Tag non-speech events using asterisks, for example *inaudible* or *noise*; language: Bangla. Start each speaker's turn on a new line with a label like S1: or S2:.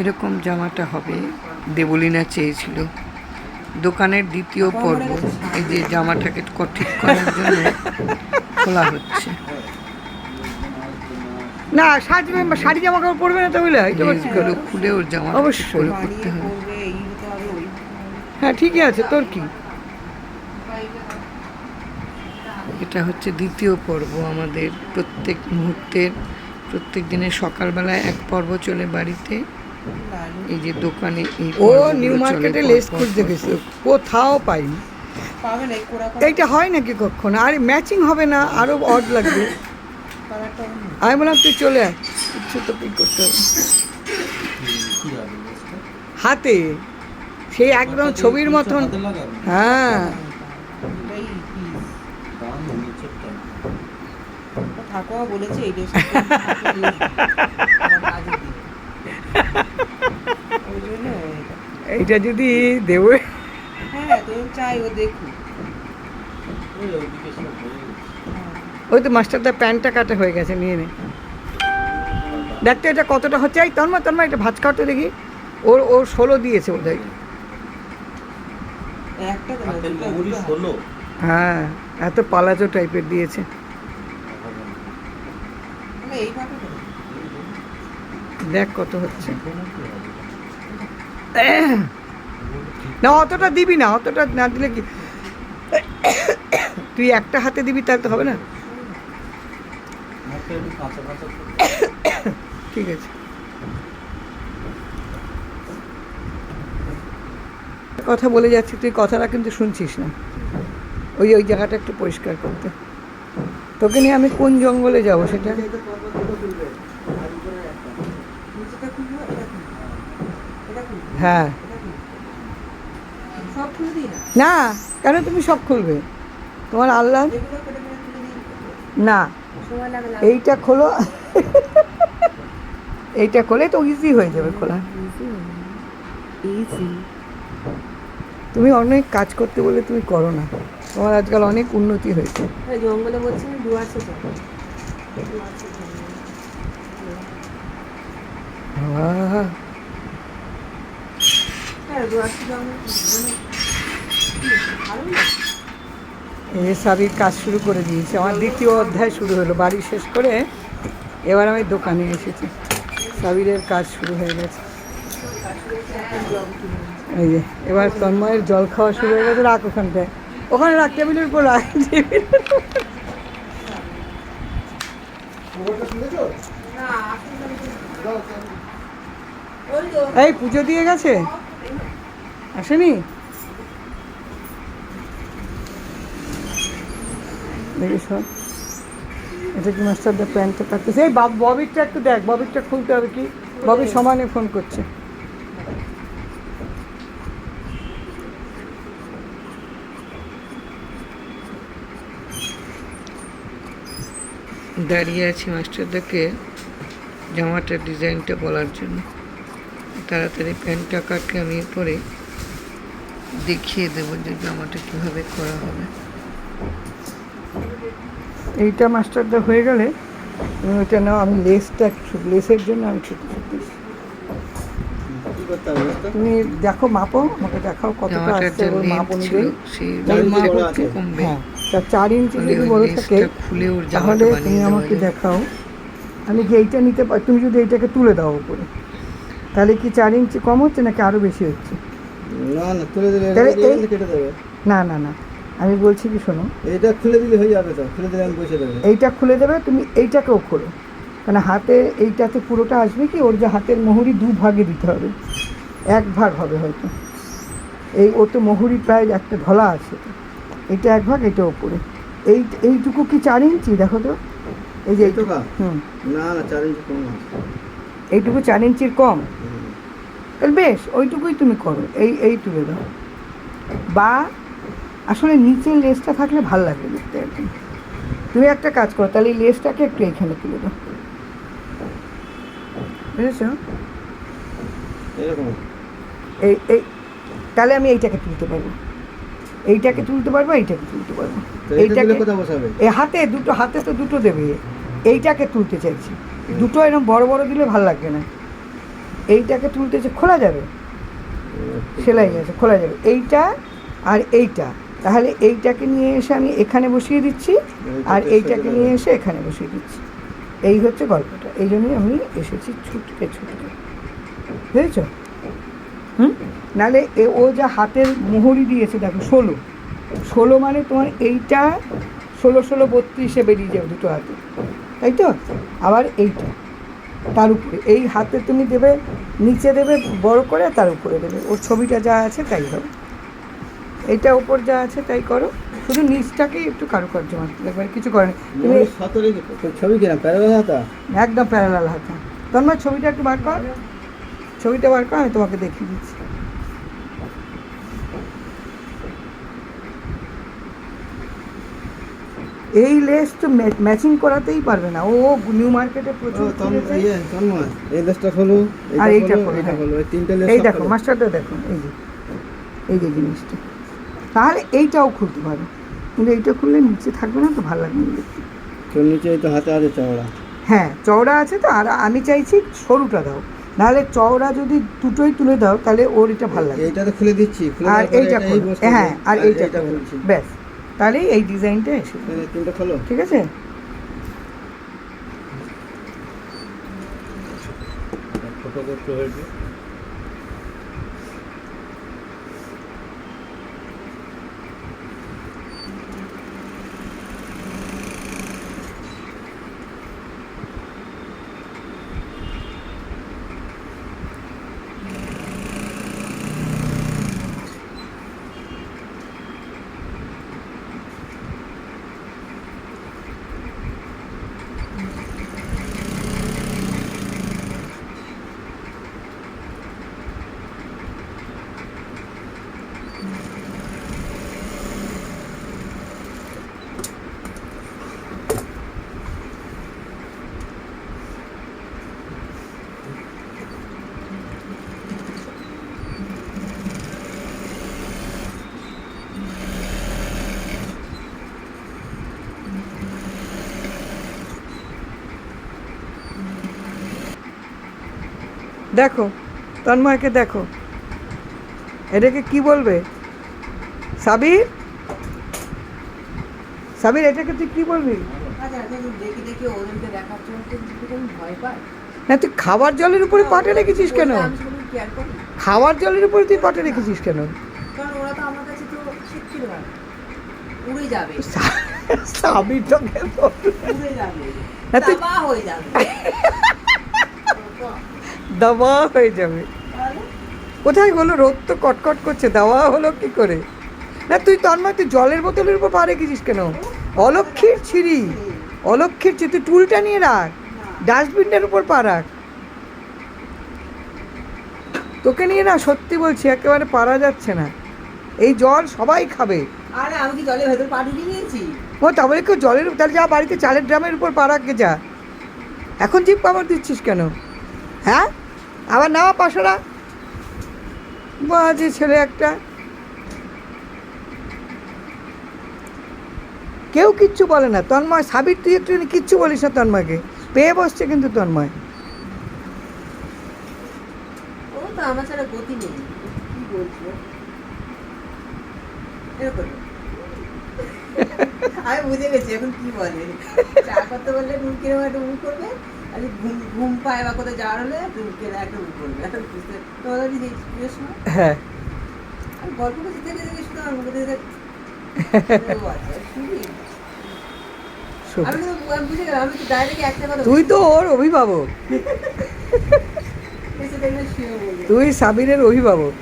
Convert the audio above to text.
S1: এরকম জামাটা হবে দেবলিনা চেয়েছিল। দোকানের দ্বিতীয় পর্ব এই যে জামাটাকে ঠিক করার জন্য খোলা হচ্ছে।
S2: না সাজবে শাড়ি জামা কাপড় পরবে না তো বুঝলে এটা আবার কি করে?
S1: লেসগুলো খুলে ওর জামা
S2: অবশ্যই।
S1: করে করতে হবে।
S2: হ্যাঁ ঠিকই আছে। তোর কি?
S1: এটা হচ্ছে দ্বিতীয় পর্ব আমাদের প্রত্যেক মুহূর্তের প্রত্যেক দিনের সকালবেলায় এক পর্ব চলে বাড়িতে। এই যে দোকানে
S2: ও নিউ মার্কেটে লেস খুঁজতে গেছে। কোথাও পাইনি।
S3: পাবে না এই কোরা
S2: এইটা হয় নাকি কখনো? আর ম্যাচিং হবে না আরও অড লাগবে। আমি বললাম তুই চলে আয়। কিছু তো কি করতে হবে? হাতে সেই একদম ছবির মতন। হ্যাঁ।
S3: ঠাকুমা বলেছে এই *laughs*
S2: এইটা যদি দেবে।
S3: হ্যাঁ তো চাই ও দেখুক।
S2: ওই তো মাস্টারটা প্যান্টটা কাটা হয়ে গেছে নিয়ে নে। দেখতে এটা কতটা হচ্ছে। এই তন্মা তন্মা এটা ভাজ কাটতে দেখি। ওর ওর ষোলো দিয়েছে বোধহয়।
S3: হাত।
S2: হ্যাঁ এত পালাচো টাইপের দিয়েছে।
S3: এইভাবে।
S2: দেখ কত হচ্ছে। না, অতটা দিবি না, অতটা না দিলে কি? তুই একটা হাতে দিবি, তাহলে তো হবে না। ঠিক আছে। কথা বলে যাচ্ছি, তুই কথাটা কিন্তু শুনছিস না। ওই ওই জায়গাটা একটু পরিষ্কার করতে। তোকে নিয়ে আমি কোন জঙ্গলে যাব সেটা
S3: নিচেটা খুলবো, এটা খুলবো। এটা খুলবো,
S2: হ্যাঁ। না? কেন তুমি সব খুলবে? তোমার আল্লাহ? না। এইটা খোলো। এইটা খোলে তো ইজি হয়ে যাবে খোলা। তুমি অনেক কাজ করতে বলে তুমি করো না। তোমার আজকাল অনেক উন্নতি হয়েছে।
S3: জঙ্গলে বলছি ডুয়ার্সে হ্যাঁ ডুয়ার্সে জঙ্গল ভালো না?
S2: এ সাবির কাজ শুরু করে দিয়েছে। আমার দ্বিতীয় অধ্যায় শুরু হলো বাড়ি শেষ করে এবার আমি দোকানে এসেছি। সাবিরের কাজ শুরু হয়ে গেছে। এই যে এবার তন্ময়ের জল খাওয়া শুরু হয়ে গেছে রাখ ওখানটায়। ওখানে রাখ টেবিলের উপর রাখ টেবিলের উপর।
S3: না আসলে ওই তো
S2: এই পুজো দিয়ে গেছে? আসেনি? দেখি শোন এটা কি মাস্টারদের প্যান্টটা কাটতেছে? এই বাব ববিরটা একটু দেখ, ববিরটা খুলতে হবে কি? ববি সমানে ফোন করছে।
S1: দাঁড়িয়ে আছি মাস্টারদাকে জামাটার ডিজাইনটা বলার জন্য। তাড়াতাড়ি প্যান্টটা কাটলে আমি পরে দেখিয়ে দেবো যে জামাটা কীভাবে করা হবে।
S2: এইটা মাস্টারদা হয়ে গেলে তুমি ওইটা নাও আমি লেসটা লেসের জন্য আমি ছুটি ছুটি তুমি দেখো মাপো আমাকে দেখাও কতটা আসছে ওর মাপ অনুযায়ী। হ্যাঁ তা চার ইঞ্চি যদি বড় থাকে তাহলে তুমি আমাকে দেখাও। আমি কি এইটা নিতে পারি তুমি যদি এইটাকে তুলে দাও উপরে তাহলে কি চার ইঞ্চি কম হচ্ছে নাকি আরও বেশি হচ্ছে?
S4: না না খুলে দিলে কেটে দেবে।
S2: না না না আমি বলছি কি শোনো।
S4: এটা খুলে দিলে হয়ে যাবে তো খুলে দিলে আমি বসে দেবে
S2: এইটা খুলে দেবে তুমি এইটাকেও খোলো। কারণ হাতে এইটাতে পুরোটা আসবে কি? ওর যে হাতের মোহরি দু ভাগে দিতে হবে। এক ভাগ হবে হয়তো। এই ও তো মোহরি প্রায় একটা ঢলা আছে। এটা এক ভাগ এটা ওপরে। এই এইটুকু কি চার ইঞ্চি? দেখো তো। এই যে এইটুকু? হুম।
S4: না না চার ইঞ্চি কম
S2: এইটুকু চার ইঞ্চির কম? তাহলে বেশ ওইটুকুই তুমি করো এই এই তুলে দাও। বা আসলে নিচের লেসটা থাকলে ভালো লাগবে দেখতে। আর কি তুমি একটা কাজ করো তাহলে এই লেসটাকে একটু এইখানে তুলে দাও। বুঝেছ? এই এই তাহলে আমি এইটাকে তুলতে পারব। এইটাকে তুলতে পারব এইটাকে তুলতে পারব। এইটাকে
S4: কোথায় বসাবে?
S2: এ হাতে দুটো হাতে তো দুটো দেবে। এইটাকে তুলতে চাইছি। দুটো এরকম বড় বড় দিলে ভালো লাগবে না। এইটাকে তুলতে যে খোলা যাবে? সেলাই আছে খোলা যাবে। এইটা আর এইটা। তাহলে এইটাকে নিয়ে এসে আমি এখানে বসিয়ে দিচ্ছি আর এইটাকে নিয়ে এসে এখানে বসিয়ে দিচ্ছি। এই হচ্ছে গল্পটা। এই জন্যই আমি এসেছি ছুটকে ছুটকে বুঝেছ? হুম? নাহলে এ ও যা হাতের মোহরি দিয়েছে দেখো ষোলো। ষোলো মানে তোমার এইটা ষোলো ষোলো বত্রিশে বেরিয়ে যাবে দুটো হাতে। তাই তো? আবার এইটা। তার উপরে। এই হাতে তুমি দেবে নিচে দেবে বড় করে তার উপরে দেবে। ওর ছবিটা যা আছে তাই হবে। এটা উপর যা আছে তাই করো। শুধু নিচটাকে একটু কারুকার্য দেখবে কিছু করে। তুমি
S4: ছবি কিনা? প্যারালাল হাতা?
S2: একদম প্যারালাল হাতা। তোমার ছবিটা একটু বার কর। ছবিটা বার কর আমি তোমাকে দেখিয়ে দিচ্ছি। এই লেস তো ম্যাচিং করাতেই পারবে না। ও নিউ মার্কেটে প্রচুর।
S4: ইয়ে, এই লেসটা খোলো
S2: আর
S4: এইটা
S2: এইটা হ্যাঁ।
S4: এই তিনটে লেস
S2: এই দেখো মাস্টারটা দেখো এই যে এই যে জিনিসটা। তাহলে এইটাও খুলতে পারো। কিন্তু এইটা খুললে নিচে থাকবে না তো ভালো লাগবে না।
S4: তোর নিচে এই তো হাতে আছে চওড়া।
S2: হ্যাঁ চওড়া আছে তো আর আমি চাইছি সরুটা দাও। নাহলে চওড়া যদি দুটোই তুলে দাও তাহলে ওর এটা ভালো লাগবে
S4: এইটা তো খুলে দিচ্ছি
S2: আর এইটা হ্যাঁ আর এইটা ব্যাস। তাহলেই এই ডিজাইনটা এসে
S4: তিনটা খোলো।
S2: ঠিক আছে?
S4: ছোটো করতে হয়েছে।
S2: দেখো তন্ময়কে দেখো। এটাকে কি বলবে? সাবির? সাবির এটাকে তুই কি বলবি?
S3: আচ্ছা পাই
S2: না তুই খাবার জলের উপরে পাটে রেখেছিস কেন। খাবার জলের উপরে তুই পাটে রেখেছিস কেন? সাবির তো না তুই-
S3: যাবে। *laughs*
S2: দাওয়া হয়ে যাবে। কোথায় হলো? রোদ তো কটকট করছে দাওয়া হলো কি করে? না তুই তন্ময় তুই জলের বোতলের উপর পা রেখেছিস কেন? অলক্ষীর ছিঁড়ি। অলক্ষীর ছিঁড়ি তুই টুলটা নিয়ে রাখ। ডাস্টবিনটার উপর পা রাখ। তোকে নিয়ে না সত্যি বলছি একেবারে পারা যাচ্ছে না। এই জল সবাই খাবে।
S3: আরে আমি কি জলের ভেতর পা ঢুকিয়ে দিয়েছি?
S2: ও তাহলে কেউ জলের তাহলে যা বাড়িতে চালের ড্রামের উপর পা যা। এখন জিপ কামড় দিচ্ছিস কেন? হ্যাঁ? আবার নামা পাশরা। বাজে ছেলে একটা। কেউ কিচ্ছু বলে না। তন্ময় সাবির তুই একটু কিচ্ছু বলিস না তন্ময়কে। পেয়ে বসছে কিন্তু তন্ময়।
S3: আমি বুঝে গেছি এখন কি বলে। চা করতে বললে তুমি কীরকম একটা উম করবে? আর ঘুম ঘুম পায় বা কোথাও যাওয়ার হলে কীরকম একটা উম করবে? এখন বুঝতে তোমাদের যে জিজ্ঞেস
S2: হ্যাঁ।
S3: গল্প করছি থেকে থেকে শুধু আমার থেকে *laughs* আচ্ছা, তো একটা
S2: তুই তো ওর অভিভাবক। *laughs* তুই সাবিরের অভিভাবক।